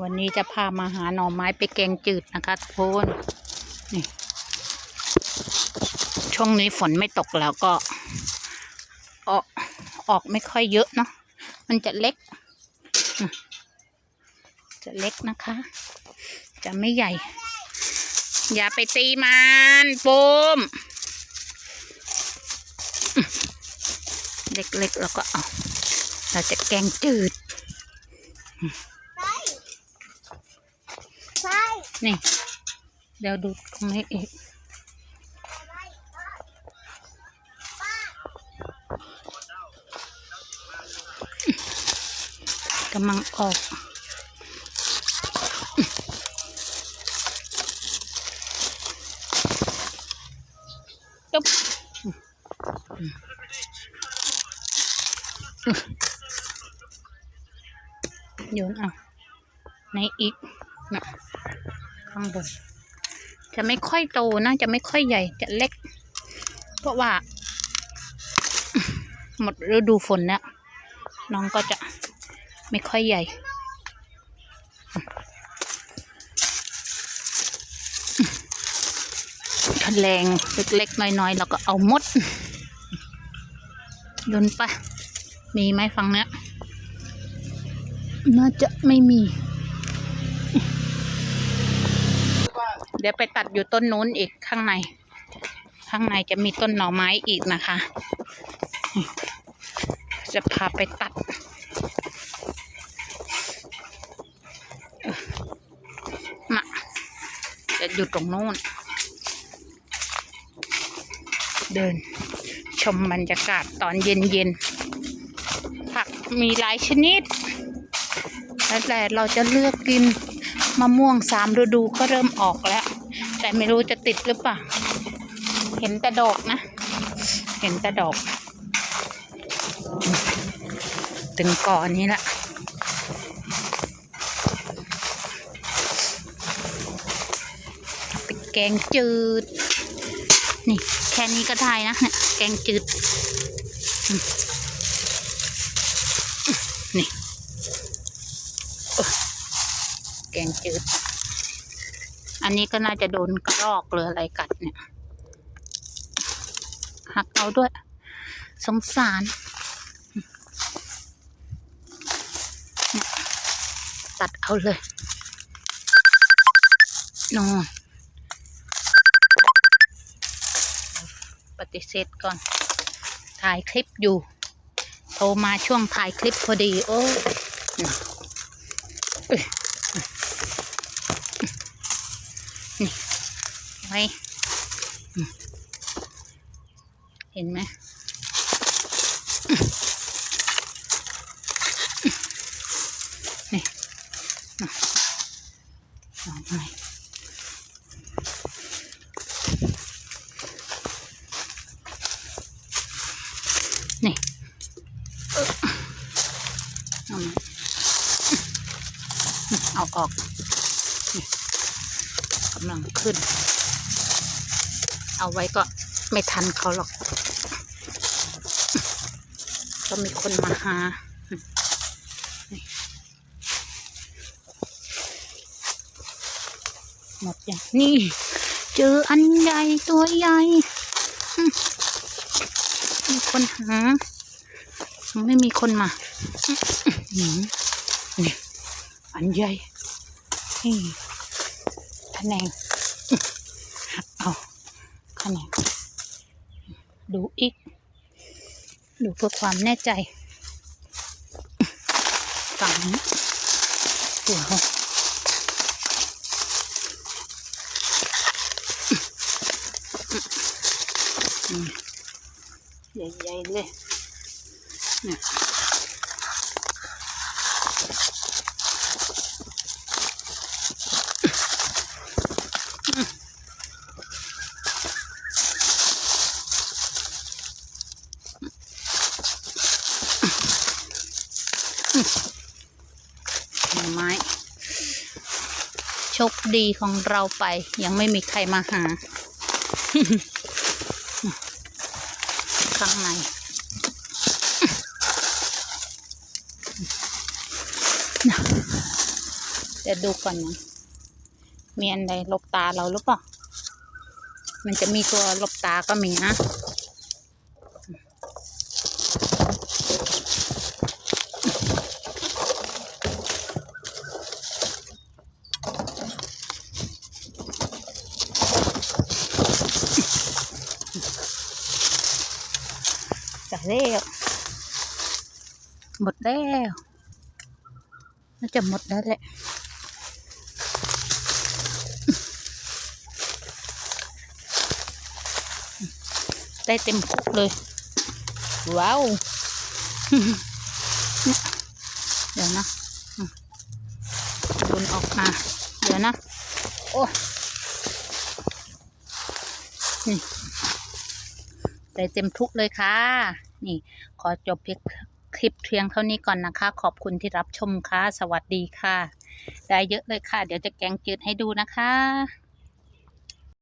วันนี้จะพามาหาหน่อไม้ไปแกงจืดนะคะทุกคนนี่ช่วงนี้ฝนไม่ตกแล้วก็ ออกออกไม่ค่อยเยอะเนาะมันจะเล็ก จะเล็กนะคะ จะไม่ใหญ่ อย่าไปตีมันปูมอืมเล็กๆแล้วก็เอาเราจะแกงจืด ใช่ใช่ นี่ เดี๋ยวดูตรงนี้อีกกำลังออกจุ๊บโยนเอาในอีกนะ ข้างบน จะไม่ค่อยโตนะจะไม่ค่อยใหญ่จะเล็ก เพราะว่า หมดฤดูฝนแล้วน้องก็จะไม่ค่อยใหญ่ถ้าแรงเล็กๆน้อยๆเราก็เอามดโยนไปมีไหมฟังเนี้ยน่าจะไม่มี เดี๋ยวไปตัดอยู่ต้นนู้นอีกข้างใน ข้างในจะมีต้นหน่อไม้อีกนะคะ จะพาไปตัด มาจะอยู่ตรงโน้น เดิน ชมบรรยากาศตอนเย็นๆผักมีหลายชนิดแล้วแต่เราจะเลือกกินมะม่วงสามฤดูก็เริ่มออกแล้ว แต่ไม่รู้จะติดหรือเปล่า เห็นแต่ดอกนะ เห็นแต่ดอก ถึงก่อนนี้ละเอาไปแกงจืด นี่แค่นี้ก็ได้นะเนี่ยแกงจืด นี่แกงจืด อันนี้ก็น่าจะโดนกระรอกหรืออะไรกัดเนี่ย หักเอาด้วย สงสารตัดเอาเลยนอนปฏิเสธก่อน ถ่ายคลิปอยู่ โทรมาช่วงถ่ายคลิปพอดี โอ้ย นี่ไว้อืมเห็นไหมนี่อะลองไปนี่เออเอาอออกำลังขึ้น เอาไว้ก็ไม่ทันเขาหรอก ก็มีคนมาหาหมดอย่างนี่เจออันใหญ่ตัวใหญ่มีคนหา ไม่มีคนมานี่อันใหญ่ ขนงหักเอาแขนงดูอีก ดูเพื่อความแน่ใจฝั่งนี้ตัวเขาใหญ่ๆเลยเนี่ยหน่อไม้ โช คดีของเราไป ยังไม่มีใครมาหา ข้างในเดี๋ยวดูก่อนนะมีอันใดลบตาเราหรือเปล่า มันจะมีตัวลบตาก็มีนะ แล้วหมดแล้วน่าจะหมดแล้วแหละได้เต็มคุกเลย ว้าวเดี๋ยวนะอืมดุนออกมา เดี๋ยวนะ โอ้นี่ได้เต็มทุกเลยค่ะ นี่ ขอจบเพียงคลิปเพียงเท่านี้ก่อนนะคะ ขอบคุณที่รับชมค่ะ สวัสดีค่ะ ได้เยอะเลยค่ะ เดี๋ยวจะแกงจืดให้ดูนะคะ